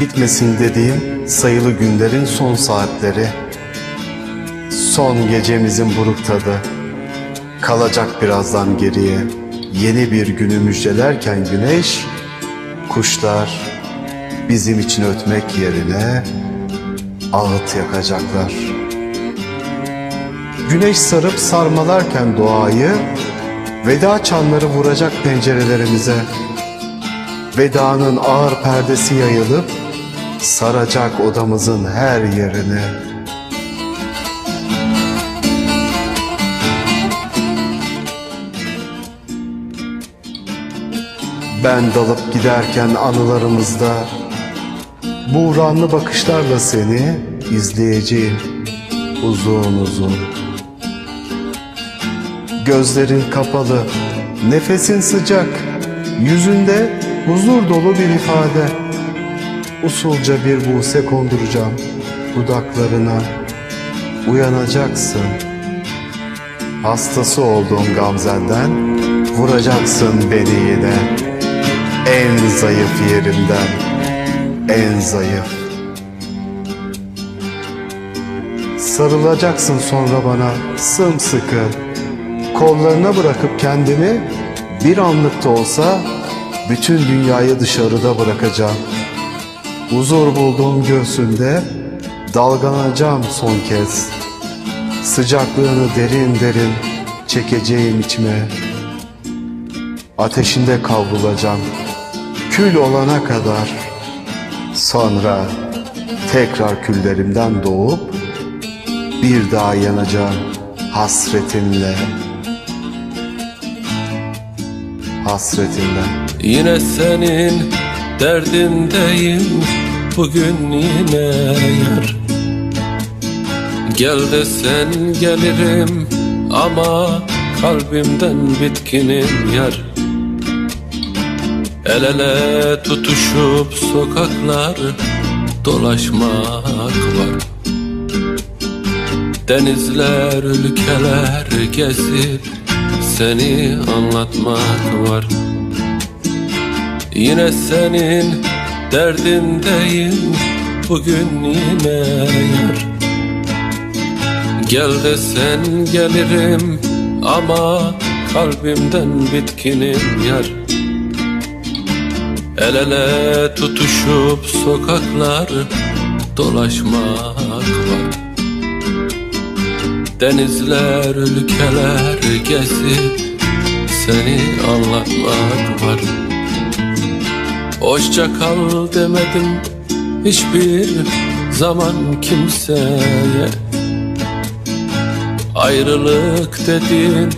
Bitmesin dediğim sayılı günlerin son saatleri. Son gecemizin buruk tadı. Kalacak birazdan geriye. Yeni bir günü müjdelerken güneş, kuşlar bizim için ötmek yerine ağıt yakacaklar. Güneş sarıp sarmalarken doğayı, veda çanları vuracak pencerelerimize. Vedanın ağır perdesi yayılıp saracak odamızın her yerine. Ben dalıp giderken anılarımızda buğranlı bakışlarla seni izleyeceğim uzun uzun. Gözlerin kapalı, nefesin sıcak, yüzünde huzur dolu bir ifade. Usulca bir buse konduracağım dudaklarına. Uyanacaksın. Hastası olduğum gamzenden vuracaksın beni yine. En zayıf yerimden, en zayıf. Sarılacaksın sonra bana sımsıkı. Kollarına bırakıp kendimi bir anlık da olsa bütün dünyayı dışarıda bırakacağım. Huzur bulduğum göğsünde dalgalanacağım son kez. Sıcaklığını derin derin çekeceğim içime. Ateşinde kavrulacağım. Kül olana kadar. Sonra tekrar küllerimden doğup bir daha yanacağım hasretinle. Hasretinle. Yine senin derdindeyim bugün yine yar. Gel desen gelirim ama kalbimden bitkinim yar. El ele tutuşup sokaklar dolaşmak var. Denizler, ülkeler gezip seni anlatmak var. Yine senin derdindeyim bugün yine yar. Gel desen gelirim ama kalbimden bitkinim yar. El ele tutuşup sokaklar dolaşmak var. Denizler, ülkeler gezip seni anlatmak var Hoşça kal demedim hiçbir zaman kimseye. Ayrılık dedin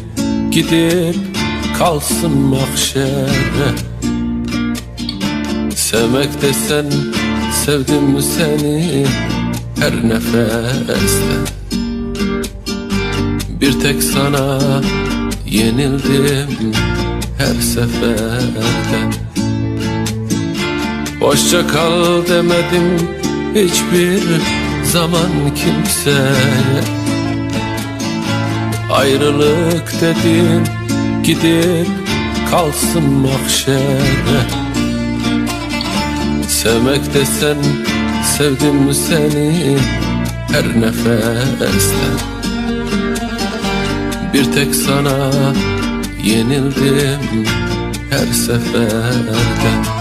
gidip kalsın mahşere. Sevmek desen sevdim seni her nefeste. Bir tek sana yenildim her seferde Hoşça kal demedim hiçbir zaman kimseye Ayrılık dedin gidip kalsın mahşere. Sevmek desen sevdim seni her nefeste. Bir tek sana yenildim her seferde